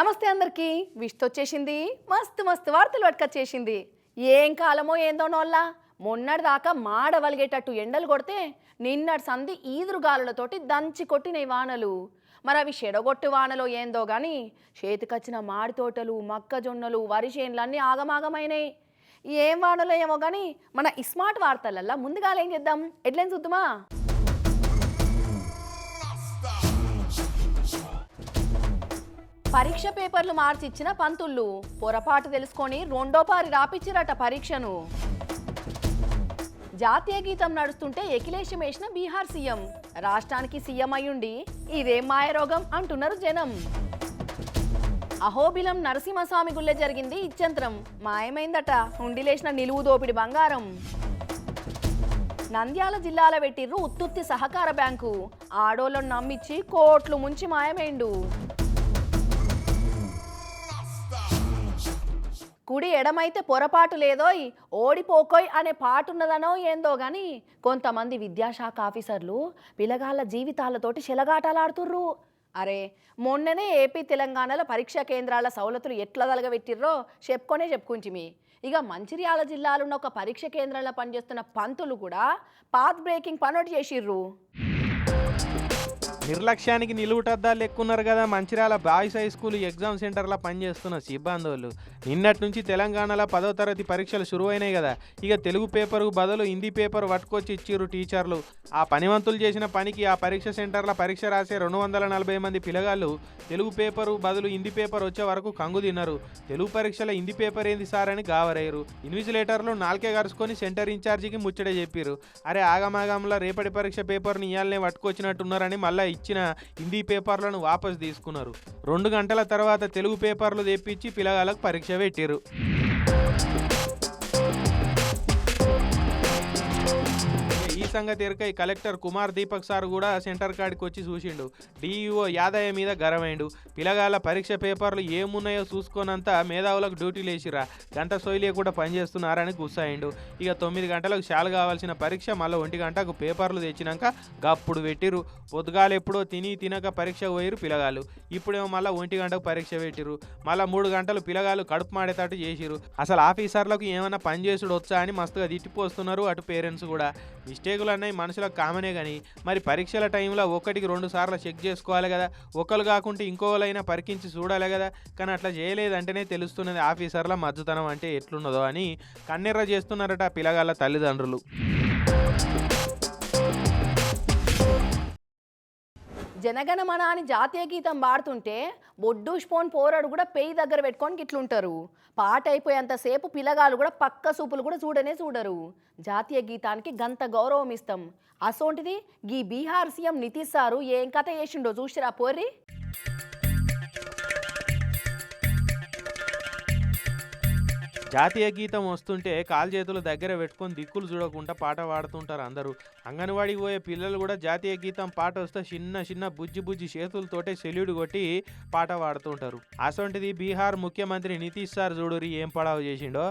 నమస్తే అందరికీ. విష్తో వచ్చేసింది. మస్తు మస్తు వార్తలు పట్టుకొచ్చేసింది. ఏం కాలమో ఏందో నోళ్ళ. మొన్నటి దాకా మాడవలిగేటట్టు ఎండలు కొడితే నిన్నటి సంధి ఈదురుగాలులతోటి దంచి కొట్టిన వానలు. మరి అవి చెడగొట్టు వానలో ఏందో గాని చేతికొచ్చిన మాడి తోటలు మొక్కజొన్నలు వరి చేనులు అన్నీ ఆగమాగమైనాయి ఏం వానలో ఏమో కానీ మన ఇస్మార్ట్ వార్తలల్లా ముందుగా ఏం చేద్దాం. ఎట్లని చూద్దామా? పరీక్ష పేపర్లు మార్చిచ్చిన పంతుళ్ళు. పొరపాటు తెలుసుకొని రెండో పారి రాపిచ్చిరట పరీక్షను. జాతీయ గీతం నడుస్తుంటే ఎకిలేశం వేసిన బీహార్ సీఎం. రాష్ట్రానికి సీఎం అయ్యుండి ఇదేం మాయరోగం అంటున్నారు జనం. అహోబిలం నరసింహస్వామి గుళ్ళే జరిగింది ఇచ్చంత్రం. మాయమైందట. ఉండిలేసిన నిలువు దోపిడి బంగారం. నంద్యాల జిల్లాల పెట్టిర్రు ఉత్తుత్తి సహకార బ్యాంకు. ఆడోళ్ళను నమ్మిచ్చి కోట్లు ముంచి మాయమైండు. కుడి ఎడమైతే పొరపాటు లేదోయ్ ఓడిపోకోయ్ అనే పాటున్నదనో ఏందో గాని కొంతమంది విద్యాశాఖ ఆఫీసర్లు పిల్లగాళ్ళ జీవితాలతోటి చెలగాటలాడుతుర్రు అరే మొన్ననే ఏపీ తెలంగాణలో పరీక్షా కేంద్రాల సౌలతులు ఎట్లా తలగబెట్టిర్రో చెప్పుకొనే చెప్పుకుంచిమి ఇక మంచిర్యాల జిల్లాలో ఉన్న ఒక పరీక్ష కేంద్రంలో పనిచేస్తున్న పంతులు కూడా పాత్ బ్రేకింగ్ పనోటి చేసిర్రు. నిర్లక్ష్యానికి నిలువుటద్దాలు ఎక్కున్నారు కదా. Mancherial boys high school exam సెంటర్లో పనిచేస్తున్న సిబ్బందులు నిన్నటి నుంచి తెలంగాణలో పదో తరగతి పరీక్షలు శురువైనాయి కదా. ఇక తెలుగు పేపర్కు బదులు హిందీ పేపర్ పట్టుకొచ్చి ఇచ్చిర్రు టీచర్లు. ఆ పనివంతులు చేసిన పనికి ఆ పరీక్ష సెంటర్లో పరీక్ష రాసే రెండు వందల నలభై మంది పిల్లగాళ్ళు తెలుగు పేపరు బదులు హిందీ పేపర్ వచ్చే వరకు కంగు తిన్నారు. తెలుగు పరీక్షల హిందీ పేపర్ ఏంది సార్ అని గావరయ్యారు ఇన్విజిలేటర్లు నాలుకే కరుచుకొని సెంటర్ ఇన్ఛార్జికి ముచ్చట చెప్పారు అరే ఆగమాగంలో రేపటి పరీక్ష పేపర్ని ఇయాలనే పట్టుకొచ్చినట్టున్నారని మళ్ళీ ఇచ్చిన హిందీ పేపర్లను వాపస్ తీసుకున్నారు. రెండు గంటల తర్వాత తెలుగు పేపర్లు తెప్పించి పిల్లగాళ్ళకు పరీక్ష పెట్టారు సంగతి ఎరకై కలెక్టర్ కుమార్ దీపక్ సార్ కూడా సెంటర్ కాడికి వచ్చి చూసిండు. డిఈఓ యాదయ్య మీద గరమైండు పిల్లగాళ్ళ పరీక్ష పేపర్లు ఏమున్నాయో చూసుకోనంత మేధావులకు డ్యూటీలు వేసిరా గంట సోయిలే కూడా పనిచేస్తున్నారని గుస్సాయిండు. ఇక తొమ్మిది గంటలకు శాలు కావాల్సిన పరీక్ష మళ్ళీ ఒంటి గంటకు పేపర్లు తెచ్చినాక గప్పుడు పెట్టిరు పొద్దుగాలు ఎప్పుడో తిని తినక పరీక్ష పోయిరు పిల్లగాళ్ళు ఇప్పుడేమో మళ్ళీ ఒంటి గంటకు పరీక్ష పెట్టిరు మళ్ళీ మూడు గంటలు పిల్లగాళ్ళు కడుపు మాడేటట్టు చేసిరు అసలు ఆఫీసర్లకు ఏమైనా పని చేసుడు వచ్చా అని మస్తుగా తిట్టిపోస్తున్నారు అటు పేరెంట్స్ కూడా. మిస్టేక్ మిస్టేకులు అన్నవి మనుషులకు కామనే కానీ మరి పరీక్షల టైంలో ఒకటికి రెండు సార్లు చెక్ చేసుకోవాలి కదా. ఒకరు కాకుంటే ఇంకోలైనా పరికించి చూడాలి కదా. కానీ అట్లా చేయలేదంటేనే తెలుస్తున్నది ఆఫీసర్ల మద్దతనం అంటే ఎట్లున్నదో అని కన్నెర్ర చేస్తున్నారట పిల్లగాళ్ళ తల్లిదండ్రులు. జనగణమన అని జాతీయ గీతం పాడుతుంటే బొడ్డు స్పోన్ పోరాడు కూడా పెయి దగ్గర పెట్టుకొని ఇట్లుంటారు పాట అయిపోయేంతసేపు పిల్లగాలు కూడా పక్క సూపులు కూడా చూడనే చూడరు. జాతీయ గీతానికి గంత గౌరవం ఇస్తాం. అసోంటిది గీ బీహార్ సీఎం నితీష్ సారు ఏం కథ చేసిండో చూసిరా పోర్రి? జాతీయ గీతం వస్తుంటే కాలు చేతులు దగ్గర పెట్టుకొని దిక్కులు చూడకుండా పాట పాడుతుంటారు అందరూ. అంగన్వాడికి పోయే పిల్లలు కూడా జాతీయ గీతం పాట వస్తే చిన్న చిన్న బుజ్జి బుజ్జి చేతులతోటే సెల్యూడ్ కొట్టి పాట పాడుతుంటారు. అసొంటిది బీహార్ ముఖ్యమంత్రి నితీష్ సార్ చూడురి ఏం పడావు చేసిండో?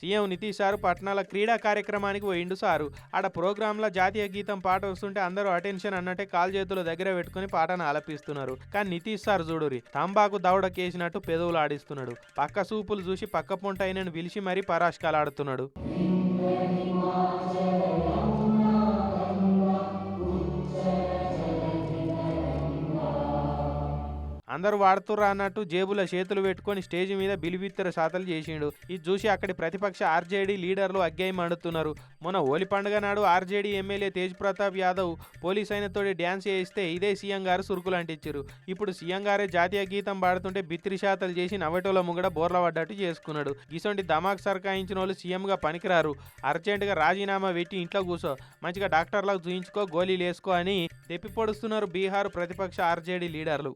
సీఎం నితీష్ సారు పట్నాల క్రీడా కార్యక్రమానికి పోయిండు సారు. ఆడ ప్రోగ్రాంలో జాతీయ గీతం పాట వస్తుంటే అందరూ అటెన్షన్ అన్నట్టే కాలు చేతుల దగ్గర పెట్టుకుని పాటను ఆలపిస్తున్నారు. కానీ నితీష్ సార్ చూడురి తంబాకు దౌడకేసినట్టు పెదవులు ఆడిస్తున్నాడు. పక్క సూపులు చూసి పక్క పొంట అయినను పిలిచి మరీ పరాష్కాలు ఆడుతున్నాడు అందరూ వాడుతుర్రా అన్నట్టు జేబుల చేతులు పెట్టుకొని స్టేజ్ మీద బిలిబిత్తర సాతలు చేసిండు. ఇది చూసి అక్కడి ప్రతిపక్ష ఆర్జేడీ లీడర్లు అగ్గాయి మండుతున్నారు. మొన్న హోలీ పండుగ నాడు RJD MLA Tej Pratap Yadav police అయినతోటి dance చేయిస్తే ఇదే సీఎం గారు సురుకులు అంటించారు ఇప్పుడు సీఎం గారే జాతీయ గీతం పాడుతుంటే బిత్రి శాతలు చేసి నవ్వటోల ముంగడ బోర్ల పడ్డట్టు చేసుకున్నాడు. ఇసొంటి దమాక్ సర్కాయించిన వాళ్ళు సీఎంగా పనికిరారు. అర్జెంటుగా రాజీనామా పెట్టి ఇంట్లో కూర్చో మంచిగా డాక్టర్లకు చూయించుకో గోళీలు వేసుకో అని తెప్పి పొడుస్తున్నారు బీహార్ ప్రతిపక్ష ఆర్జేడీ లీడర్లు.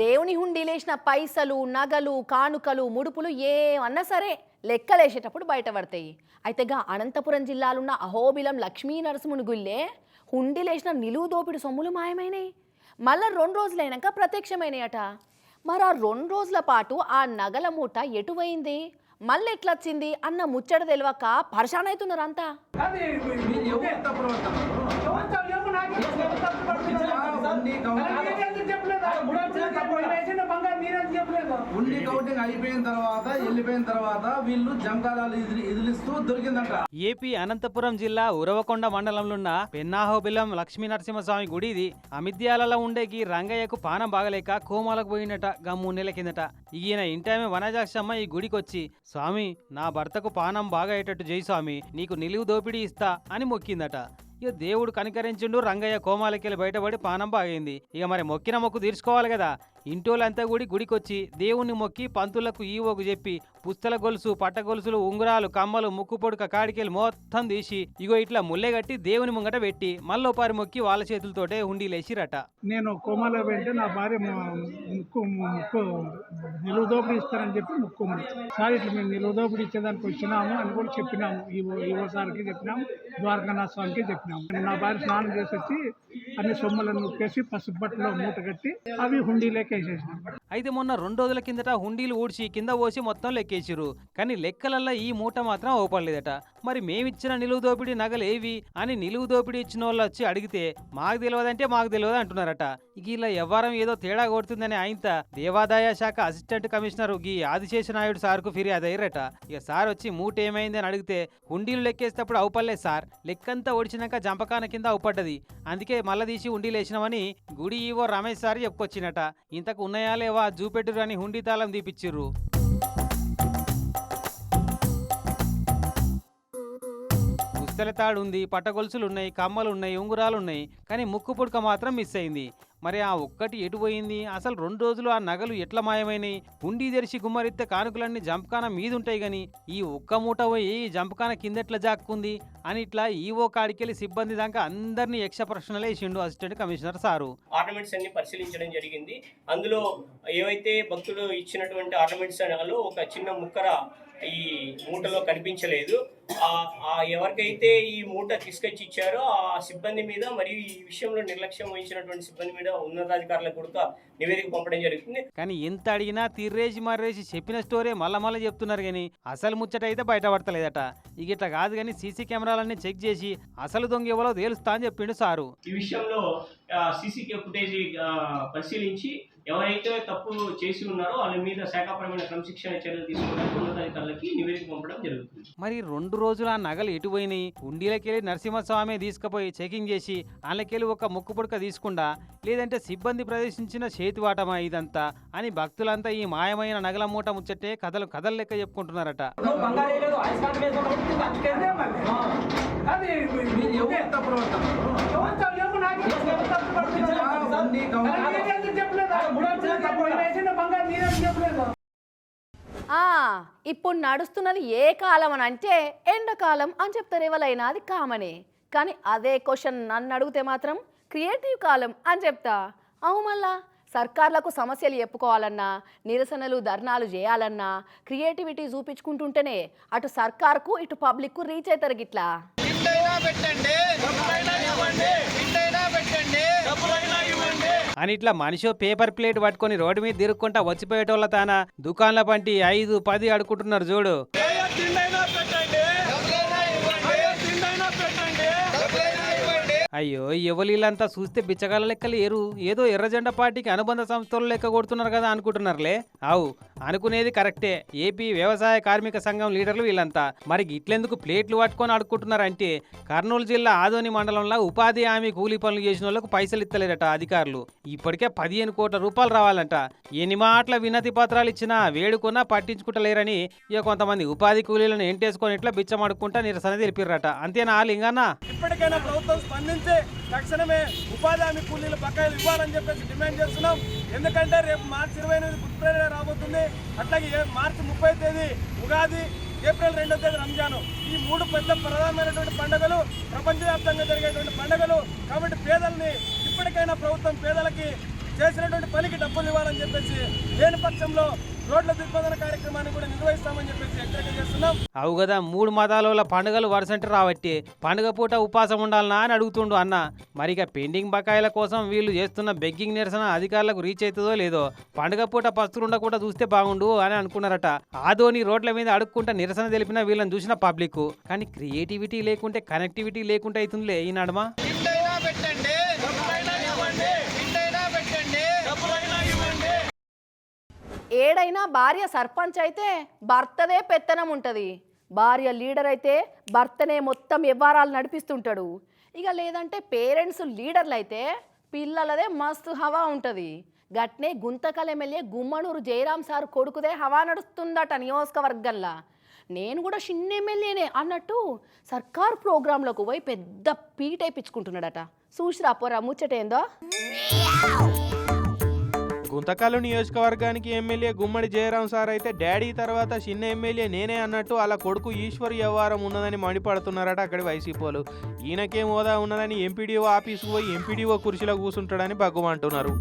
దేవుని హుండీలేసిన పైసలు నగలు కానుకలు ముడుపులు ఏమన్నా సరే లెక్కలేసేటప్పుడు బయటపడతాయి. అయితే గా అనంతపురం జిల్లాలున్న అహోబిలం లక్ష్మీ నరసింహుని గుళ్ళే హుండీలేసిన నిలువు దోపిడి సొమ్ములు మాయమైనాయి. మళ్ళా రెండు రోజులైనాక ప్రత్యక్షమైనాయట. మరి ఆ రెండు రోజుల పాటు ఆ నగల మూట ఎటువైంది మళ్ళీ ఎట్లొచ్చింది అన్న ముచ్చట తెలియక పరేషాన్ అవుతున్నారు అంతా అది ఎవరు తప్పుడు ఉండి కౌంటింగ్ అయిపోయిన తర్వాత వెళ్ళిపోయిన తర్వాత వీళ్ళు జంకాలాలు ఎదిలిస్తూ దొరికిందంట. ఏపీ అనంతపురం జిల్లా ఉరవకొండ మండలంలోన్న పెన్నాహోబిలం లక్ష్మీ నరసింహస్వామి గుడి ఇది అమిద్యాలలో ఉండేకి రంగయ్యకు పానం బాగలేక కోమాలకు పోయినట గా మూడు నెలల కిందట. ఈయన ఇంటామె వనజాక్షమ్మ ఈ గుడికొచ్చి స్వామి నా భర్తకు పానం బాగా అయ్యేటట్టు స్వామి నీకు నిలువు దోపిడీ ఇస్తా అని మొక్కిందట. ఇక దేవుడు కనికరించిండు రంగయ్య కోమాలకెళ్ళి బయటపడి పానం బాగైంది ఇక మరి మొక్కిన మొక్కు తీర్చుకోవాలి కదా. ఇంటోళ్ళంతా గుడి గుడికొచ్చి దేవుణ్ణి మొక్కి పంతులకు ఈవోకు చెప్పి పుస్తల గొలుసు పట్ట గొలుసులు ఉంగరాలు కమ్మలు ముక్కు పొడుక కాడికెళ్ళి మొత్తం తీసి ఇగో ఇట్లా ముల్లె కట్టి దేవుని ముంగట పెట్టి మళ్ళోపారి మొక్కి వాళ్ళ చేతులతోటే హుండీలేసిరట నేను కొమ్మల పెట్టి నా భార్య ముక్కు ముక్కు నిలువ దోపిడీ ఇస్తారని చెప్పి ముక్కు సార్ ఇట్లా మేము నిలువ దోపిడీ ఇచ్చేదానికి వచ్చినాము అని కూడా చెప్పినాము. ఈవో ఈవో సార్కి చెప్పినాము ద్వారకానాథ స్వామికి చెప్పినాము. నా భార్య స్నానం చేసి వచ్చి అన్ని సొమ్ములను నొక్కేసి పసుపు బట్టలో మూట కట్టి అవి హుండీలోకి వేసేసినాం అయితే మొన్న రెండు రోజుల కిందట హుండీలు ఊడ్చి కింద పోసి మొత్తం లెక్కేసిరు కానీ లెక్కలల్లో ఈ మూట మాత్రం ఓపడలేదట మరి మేమిచ్చిన నిలువు దోపిడీ నగలు ఏవి అని నిలువు దోపిడీ ఇచ్చిన వాళ్ళు వచ్చి అడిగితే మాకు తెలియదంటే మాకు తెలియదు అంటున్నారట. ఇలా వ్యవహారం ఏదో తేడా కొడుతుందని ఆయనత దేవాదాయ శాఖ అసిస్టెంట్ కమిషనర్ గీ ఆదిశేష నాయుడు సార్కు ఫిర్యాదు అయ్యారట. ఇక సార్ వచ్చి మూట ఏమైంది అని అడిగితే హుండీలు లెక్కేసేటప్పుడు అవుపడలేదు సార్. లెక్కంతా ఒడిచినాక జంపకాన కింద అవుపడ్డది. అందుకే మళ్ళా తీసి హుండీలు వేసినామని గుడి ఈవో రమేష్ సార్ చెప్పుకొచ్చినట. ఇంతకు ఉన్నాయా లేవా? జూపెట్టురు అని హుండీ తాళం తీపిచ్చిర్రు. పుస్తల తాడు ఉంది పట్టగొలుసులున్నాయి కమ్మలు ఉన్నాయి ఉంగురాలు ఉన్నాయి కానీ ముక్కు పుడక మాత్రం మిస్ అయింది. మరి ఆ ఒక్కటి ఎటు పోయింది? అసలు రెండు రోజులు ఆ నగలు ఎట్లా మాయమైనాయి? ఉండి తెరిచి గుమ్మరిస్తే కానుకలన్నీ జంపకాన మీదుంటాయి గాని ఈ ఒక్క మూట పోయి జంపకాన కిందెట్లా జాక్కుంది? అని ఇట్లా ఈవో కాడికెళ్ళి సిబ్బంది దాకా అందరినీ యక్ష ప్రశ్నలే ఇచ్చిండు అసిస్టెంట్ కమిషనర్ సారు. ఆర్నమెంట్స్ అన్ని పరిశీలించడం జరిగింది. అందులో ఏవైతే భక్తులు ఇచ్చినటువంటి ఆర్నమెంట్స్ ఒక చిన్న ముక్కర ఈ మూటలో కనిపించలేదు. ఎవరికైతే ఈ మూట తీసుకొచ్చి ఇచ్చారో ఆ సిబ్బంది మీద మరియు ఈ విషయంలో నిర్లక్ష్యం వహించినటువంటి సిబ్బంది మీద ఉన్నతాధికారులకు కూడా నివేదిక పంపడం జరుగుతుంది. కానీ ఎంత అడిగినా తిర్రేసి మర్రేసి చెప్పిన స్టోరీ మళ్ళా మళ్ళీ చెప్తున్నారు కానీ అసలు ముచ్చట అయితే బయటపడతలేదట. ఇక ఇట్లా కాదు కానీ సీసీ కెమెరాలన్నీ చెక్ చేసి అసలు దొంగ ఎవరో తేలుస్తా అని చెప్పిండు సారు. ఈ విషయంలో సీసీ ఫుటేజ్ పరిశీలించి ఎవరైతే తప్పు చేసి ఉన్నారో వాళ్ళ మీద శాఖాపరమైన క్రమశిక్షణ చర్యలు తీసుకోవడానికి ఉన్నతాధికారులకి నివేదిక పంపడం జరుగుతుంది. మరి రెండు రోజులు ఆ నగలు ఎటు పోయినాయి? ఉండిలకెళ్ళి నరసింహస్వామి తీసుకుపోయి చెకింగ్ చేసి వాళ్ళకెళ్ళి ఒక ముక్కు పుడక తీసుకుండా లేదంటే సిబ్బంది ప్రదర్శించిన చేతివాటమా ఇదంతా అని భక్తులంతా ఈ మాయమైన నగల మూట ముచ్చటే కథలు కథలు లెక్క చెప్పుకుంటున్నారట. అది ఎవరు తప్పుడు ఉండి కౌంటింగ్ ఆ ఇప్పుడు నడుస్తున్నది ఏ కాలం అని అంటే ఎండాకాలం అని చెప్తారు ఎవరైనా అది కామనే. కానీ అదే క్వశ్చన్ నన్ను అడిగితే మాత్రం క్రియేటివ్ కాలం అని చెప్తా. అవు మళ్ళా సర్కార్లకు సమస్యలు చెప్పుకోవాలన్నా నిరసనలు ధర్నాలు చేయాలన్నా క్రియేటివిటీ చూపించుకుంటుంటేనే అటు సర్కార్కు ఇటు పబ్లిక్కు రీచ్ అవుతారు గిట్లా. అని ఇట్లా మనిషి పేపర్ ప్లేట్ పట్టుకొని రోడ్డు మీద తిరుక్కుంటా వచ్చిపోయేటోళ్ళ తాన? దుకాన్ల పంటి ఐదు పది అడుకుంటున్నారు చూడు. అయ్యో ఎవలీలంతా చూస్తే బిచ్చగల లెక్క లేరు ఏదో ఎర్రజెండ పార్టీకి అనుబంధ సంస్థలు లెక్క కొడుతున్నారు కదా అనుకుంటున్నారులే? అవు అనుకునేది కరెక్టే. ఏపీ వ్యవసాయ కార్మిక సంఘం లీడర్లు వీళ్ళంతా. మరి ఇట్లెందుకు ప్లేట్లు పట్టుకొని అడుక్కుంటున్నారంటే కర్నూలు జిల్లా ఆదోని మండలంలో ఉపాధి హామీ కూలీ పనులు చేసిన వాళ్ళకు పైసలు ఇస్తలేరట అధికారులు. ఇప్పటికే పదిహేను కోట్ల రూపాయలు రావాలంట. ఎన్ని మాటల వినతి పత్రాలు ఇచ్చినా వేడుకున్నా పట్టించుకుంటలేరని ఇక కొంతమంది ఉపాధి కూలీలను ఎంటేసుకొని ఇట్లా బిచ్చమడుకుంటా నిరసన తెలిపిర్రట. అంతేనా లింగన్న? ఇప్పటికైనా ప్రభుత్వం స్పందించి తక్షణమే ఉపాధి హామీ కూలీల బకాయిలు ఇవ్వాలని చెప్పేసి డిమాండ్ చేస్తున్నాం. ఎందుకంటే రేపు మార్చి ఇరవై ఎనిమిది గుడ్ ఫ్రైడే రాబోతుంది. అట్లాగే మార్చి ముప్పై తేదీ ఉగాది ఏప్రిల్ రెండో తేదీ రంజాన్. ఈ మూడు పెద్ద ప్రధానమైనటువంటి పండుగలు ప్రపంచవ్యాప్తంగా జరిగేటువంటి పండుగలు. కాబట్టి పేదల్ని ఇప్పటికైనా ప్రభుత్వం పేదలకి చేసినటువంటి పనికి డబ్బులు ఇవ్వాలని చెప్పేసి లేని పక్షంలో రోడ్ల దిగ్బంధన కార్యక్రమాన్ని కూడా చేస్తున్నాం అవు కదా మూడు మతాల పండుగలు వరుసంటే రాబట్టి పండుగ పూట ఉపాసం ఉండాలనా అని అడుగుతుండు అన్న. మరి ఇక పెండింగ్ బకాయిల కోసం వీళ్ళు చేస్తున్న బెగ్గింగ్ నిరసన అధికారులకు రీచ్ అవుతుందో లేదో పండుగ పూట పస్తులు ఉండకుండా చూస్తే బాగుండు అని అనుకున్నారట. ఆదోని రోడ్ల మీద అడుక్కుంటా నిరసన తెలిపిన వీళ్ళని చూసిన పబ్లిక్ కానీ క్రియేటివిటీ లేకుంటే కనెక్టివిటీ లేకుంటే అవుతుందిలే ఈ నడమ ఏడైనా భార్య సర్పంచ్ అయితే భర్తదే పెత్తనం ఉంటుంది. భార్య లీడర్ అయితే భర్తనే మొత్తం వ్యవహారాలు నడిపిస్తుంటాడు. ఇక లేదంటే పేరెంట్స్ లీడర్లు అయితే పిల్లలదే మస్తు హవా ఉంటుంది. గట్నే గుంతకల్ ఎమ్మెల్యే గుమ్మనూరు జయరాం సార్ కొడుకుదే హవా నడుస్తుందట నియోజకవర్గంలో. నేను కూడా చిన్న ఎమ్మెల్యేనే అన్నట్టు సర్కార్ ప్రోగ్రాంలకు పోయి పెద్ద పీట అయిపించుకుంటున్నాడట చూసిరా పోరా ముచ్చటేందో? గుంతకల్లు నియోజకవర్గానికి ఎమ్మెల్యే గుమ్మడి జయరాం సార్ అయితే డాడీ తర్వాత చిన్న ఎమ్మెల్యే నేనే అన్నట్టు అలా కొడుకు ఈశ్వర్ వ్యవహారం ఉన్నదని మండిపడుతున్నారట అక్కడి వైసీపోలు. ఈయనకేం హోదా ఉన్నదని ఎంపీడీఓ ఆఫీసుకు పోయి ఎంపీడీఓ కుర్చీలో కూర్చుంటాడని బగ్గుమంటున్నారు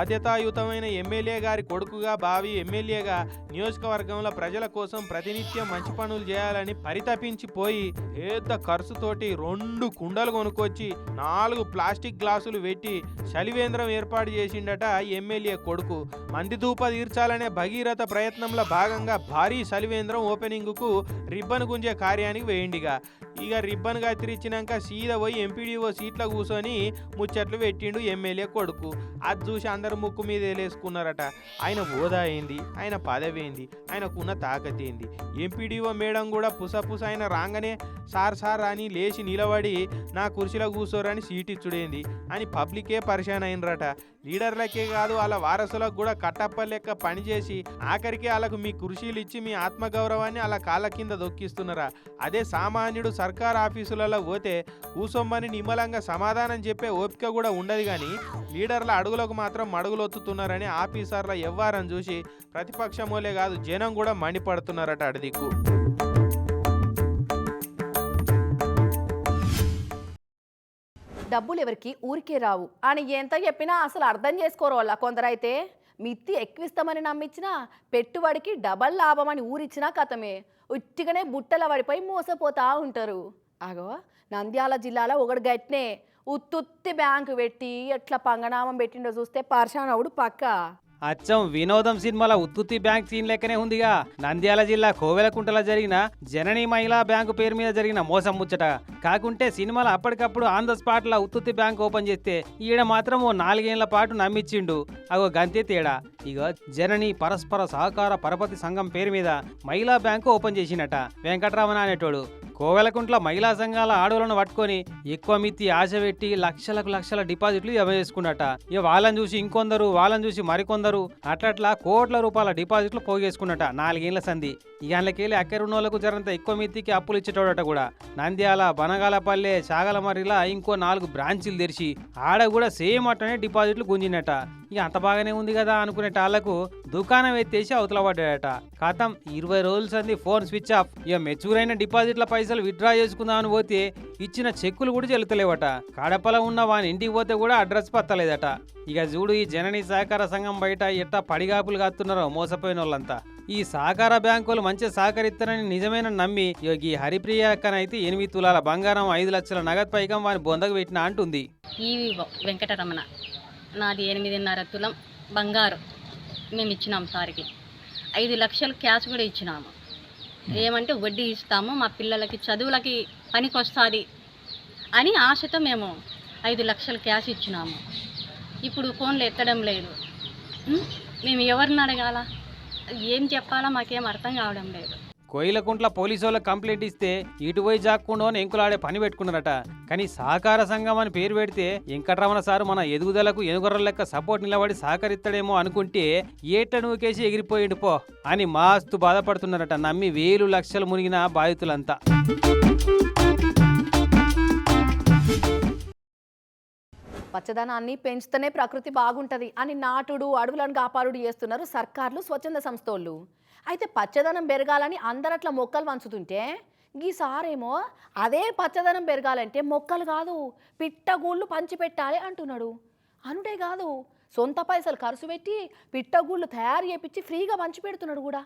బాధ్యతాయుతమైన ఎమ్మెల్యే గారి కొడుకుగా భావి ఎమ్మెల్యేగా నియోజకవర్గంలో ప్రజల కోసం ప్రతినిత్యం మంచి పనులు చేయాలని పరితపించిపోయి పెద్ద ఖర్చుతోటి రెండు కుండలు కొనుక్కొచ్చి నాలుగు ప్లాస్టిక్ గ్లాసులు పెట్టి శలివేంద్రం ఏర్పాటు చేసిండట ఎమ్మెల్యే కొడుకు. మంది దూప తీర్చాలనే భగీరథ ప్రయత్నంలో భాగంగా భారీ శలివేంద్రం ఓపెనింగ్కు రిబ్బన్ గుంజే కార్యానికి వేయండిగా. ఇక రిబ్బన్ కత్తిరించినాక సీదా పోయి ఎంపీడీఓ సీట్లో కూర్చొని ముచ్చట్లు పెట్టిండు ఎమ్మెల్యే కొడుకు. అది చూసి అందరు ముక్కు మీద వేలేసుకున్నారట. ఆయన హోదా ఏంది? ఆయన పదవి ఏంది? ఆయనకున్న తాకత్ ఏంది? ఎంపీడీఓ మేడం కూడా పుసపుస ఆయన రాగానే సార్ సార్ అని లేచి నిలబడి నా కుర్చీలో కూర్చోరని సీట్ ఇచ్చుడేంది? అని పబ్లికే పరిశాన్ అయినరట. లీడర్లకే కాదు వాళ్ళ వారసులకు కూడా కట్టప్ప లెక్క పనిచేసి ఆఖరికి వాళ్ళకు మీ కుర్చీలు ఇచ్చి మీ ఆత్మగౌరవాన్ని అలా కాళ్ళ కింద దొక్కిస్తున్నారా? అదే సామాన్యుడు సర్ సర్కార్ ఆఫీసులలో పోతే కూసొమ్మని నిమ్మలంగా సమాధానం చెప్పే ఓపిక కూడా ఉండదు కానీ లీడర్ల అడుగులకు మాత్రం మడుగులొత్తుతున్నారని ఆఫీసర్ల ఎవ్వారం చూసి ప్రతిపక్షమోలే కాదు జనం కూడా మండిపడుతున్నారట అడిదిక్కు డబ్బులు ఎవరికి ఊరికే రావు. అని ఎంత చెప్పినా అసలు అర్థం చేసుకోరు వాళ్ళ కొందరైతే. మిత్తి ఎక్కువిస్తామని నమ్మించినా పెట్టుబడికి డబల్ లాభమని ఊరిచ్చినా కథమే. ఉట్టిగానే బుట్టల పడిపోయి మోసపోతా ఉంటారు. అగో నంద్యాల జిల్లాలో ఒకడు గట్నే. ఉత్తుత్తి బ్యాంకు పెట్టి ఎట్లా పంగనామం పెట్టిండో చూస్తే పర్షానవుడు పక్క. అచ్చం వినోదం సినిమాల ఉత్పత్తి బ్యాంక్ సీన్ లెక్కనే ఉందిగా. నంద్యాల జిల్లా కోవెలకుంటలో జరిగిన జనని మహిళా బ్యాంకు పేరు మీద జరిగిన మోసం ముచ్చట. కాకుంటే సినిమాలు అప్పటికప్పుడు ఆన్ ద స్పాట్ లా ఉత్పత్తి బ్యాంక్ ఓపెన్ చేస్తే ఈడ మాత్రం ఓ నాలుగేళ్ళ పాటు నమ్మిచ్చిండు. అగో గంతే తేడా. ఇక జనని పరస్పర సహకార పరపతి సంఘం పేరు మీద మహిళా బ్యాంకు ఓపెన్ చేసినట. వెంకటరమణ అనేటోడు. కోవెలకుంట్ల మహిళా సంఘాల ఆడోళ్ళను పట్టుకొని ఎక్కువ మిత్తి ఆశ పెట్టి లక్షలకు లక్షల డిపాజిట్లు జమ చేసుకున్నట. ఇక వాళ్ళని చూసి ఇంకొందరు వాళ్ళని చూసి మరికొందరు అట్లట్లా కోట్ల రూపాయల డిపాజిట్లు పోగేసుకున్నట నాలుగేళ్ళ సంధి. ఇక అక్కరున్నోళ్ళకు జరంత ఎక్కువ మిత్తికి అప్పులు ఇచ్చేటోడట కూడా. నంద్యాల బనగాలపల్లె చాగలమర్రిలా ఇంకో నాలుగు బ్రాంచీలు తెరిచి ఆడ కూడా సేమ్ అట్టనే డిపాజిట్లు గుంజినట. ఇక అంత బాగానే ఉంది కదా అనుకునే టాళ్ళకు దుకాణం ఎత్తేసి అవతల పడ్డాడట. కథం ఇరవై రోజుల సంది ఫోన్ స్విచ్ ఆఫ్. ఇక మెచ్యూర్ అయిన డిపాజిట్ల పైసలు విత్డ్రా చేసుకుందామని పోతే ఇచ్చిన చెక్కులు కూడా చెల్లుతలేవట. కడపలో ఉన్న వాని ఇంటికి పోతే కూడా అడ్రస్ పత్తలేదట. ఇక చూడు ఈ జనని సహకార సంఘం బయట ఎట్టా పడిగాపులు కాస్తున్నారో మోసపోయిన వాళ్ళంతా ఈ సహకార బ్యాంకులు మంచి సహకరిస్తారని నిజమైన నమ్మి ఈ హరిప్రియ అక్కనైతే ఎనిమిది తులాల బంగారం ఐదు లక్షల నగదు పైకం వాని బొందకు పెట్టినా అంటుంది. ఈవి వెంకటరమణ. నాది ఎనిమిదిన్నర తులం బంగారు మేము ఇచ్చినాం సార్కి. ఐదు లక్షలు క్యాష్ కూడా ఇచ్చినాము. ఏమంటే వడ్డీ ఇస్తాము మా పిల్లలకి చదువులకి పనికొస్తుంది అని ఆశతో మేము ఐదు లక్షలు క్యాష్ ఇచ్చినాము. ఇప్పుడు ఫోన్లు ఎత్తడం లేదు? మేము ఎవరిని అడగాల? ఏం చెప్పాలా మాకేం అర్థం కావడం లేదు. కోయిలకుంట్ల పోలీసు వాళ్ళకి కంప్లైంట్ ఇస్తే ఇటు పోయి జాక్కుండా అని ఎంకులాడే పని పెట్టుకున్నారట. కానీ సహకార సంఘం అని పేరు పెడితే వెంకటరమణ సార్ మన ఎదుగుదలకు ఎనుగొర్ర లెక్క సపోర్ట్ నిలబడి సహకరిస్తాడేమో అనుకుంటే ఏట నువ్వుకేసి ఎగిరిపోయిండు పో అని మాస్తు బాధపడుతున్నారట. నమ్మి వేలు లక్షలు మునిగిన బాధితులంతా. పచ్చదనాన్ని పెంచుతూనే ప్రకృతి బాగుంటది అని నాటుడు అడవులను కాపాడు చేస్తున్నారు సర్కార్లు స్వచ్ఛంద సంస్థలు అయితే పచ్చదనం పెరగాలని అందరట్లా మొక్కలు వంచుతుంటే ఈసారేమో అదే పచ్చదనం పెరగాలంటే మొక్కలు కాదు పిట్టగూళ్ళు పంచిపెట్టాలి అంటున్నాడు. అనుడే కాదు సొంత పైసలు ఖర్చు పెట్టి పిట్టగూళ్ళు తయారు చేపించి ఫ్రీగా పంచిపెడుతున్నాడు కూడా.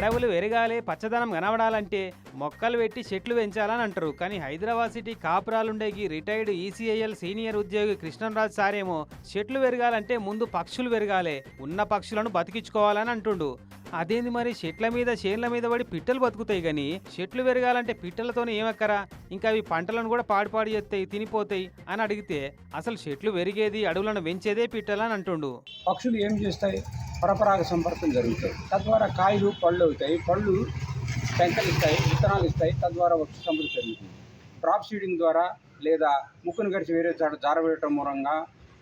అడవులు పెరగాలి పచ్చదనం కనబడాలంటే మొక్కలు పెట్టి చెట్లు పెంచాలని అంటారు. కానీ హైదరాబాద్ సిటీ కాపురాలుండేకి రిటైర్డ్ ఈసీఐఎల్ సీనియర్ ఉద్యోగి కృష్ణరాజ్ సారేమో చెట్లు పెరగాలంటే ముందు పక్షులు పెరగాలి ఉన్న పక్షులను బతికించుకోవాలని అంటుండు. అదేంది మరి? చెట్ల మీద చేన్ల మీద పడి పిట్టలు బతుకుతాయి కానీ చెట్లు పెరగాలంటే పిట్టలతోనే ఏమక్కరా? ఇంకా అవి పంటలను కూడా పాడు చేస్తాయి తినిపోతాయి అని అడిగితే అసలు చెట్లు పెరిగేది అడవులను పెంచేదే పిట్టలని అంటుండు. పక్షులు ఏం చేస్తాయి? పరపరాగ సంపర్కం జరుగుతాయి. తద్వారా కాయలు పళ్ళు అవుతాయి. పళ్ళు పెంకలు ఇస్తాయి విత్తనాలు ఇస్తాయి. తద్వారా వృక్ష సంపద పెరుగుతుంది. డ్రాప్ సీడింగ్ ద్వారా లేదా ముక్కును గడిచి వేరే చోట జారవేయటం మూలంగా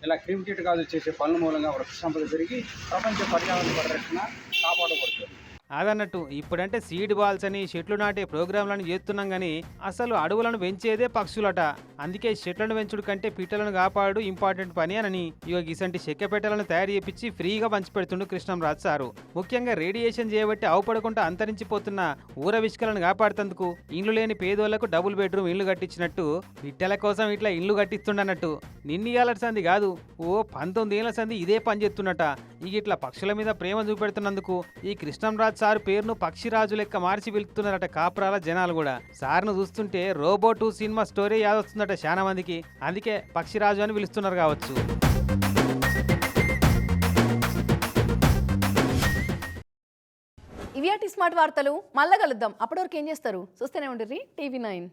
ఇలా క్రిమికీటకాలు చేసే పనుల మూలంగా వృక్ష సంపద పెరిగి ప్రపంచ పర్యావరణ పరిరక్షణ కాపాడబడుతుంది. అదన్నట్టు ఇప్పుడంటే సీడ్ బాల్స్ అని చెట్లు నాటే ప్రోగ్రాంలను చేస్తున్నాం కానీ అసలు అడవులను పెంచేదే పక్షులట. అందుకే చెట్లను పెంచుడు కంటే పిట్టలను కాపాడు ఇంపార్టెంట్ పని అని ఇక ఇసంటి చెక్క తయారు చేపించి ఫ్రీగా పంచిపెడుతుండు కృష్ణంరాజు సారు. ముఖ్యంగా రేడియేషన్ చేయబట్టి అవపడకుండా అంతరించిపోతున్న ఊర విష్కలను కాపాడుతందుకు ఇండ్లు లేని పేదోళ్ళకు డబుల్ బెడ్రూమ్ ఇల్లు కట్టించినట్టు పిట్టల కోసం ఇట్లా ఇల్లు కట్టిస్తుండన్నట్టు. నిన్ని ఏళ్ళ సంది కాదు. ఓ పంతొమ్మిది ఏళ్ళ సంది ఇదే పని చేస్తున్నట. ఇక ఇట్లా పక్షుల మీద ప్రేమ చూపెడుతున్నందుకు ఈ కృష్ణంరాజ్ సార్ పేరును పక్షిరాజు లెక్క మార్చి పిలుపుతున్నారట కాపురాల జనాలు కూడా. సార్ను చూస్తుంటే రోబో టూ సినిమా స్టోరీ యాదొస్తుందట చాలా మందికి అందుకే పక్షిరాజు అని పిలుస్తున్నారు కావచ్చు. ఇవి స్మార్ట్ వార్తలు మళ్ళా కలుద్దాం. అప్పటివరకు ఏం చేస్తారు? చూస్తూనే ఉండరు టీవీ నైన్.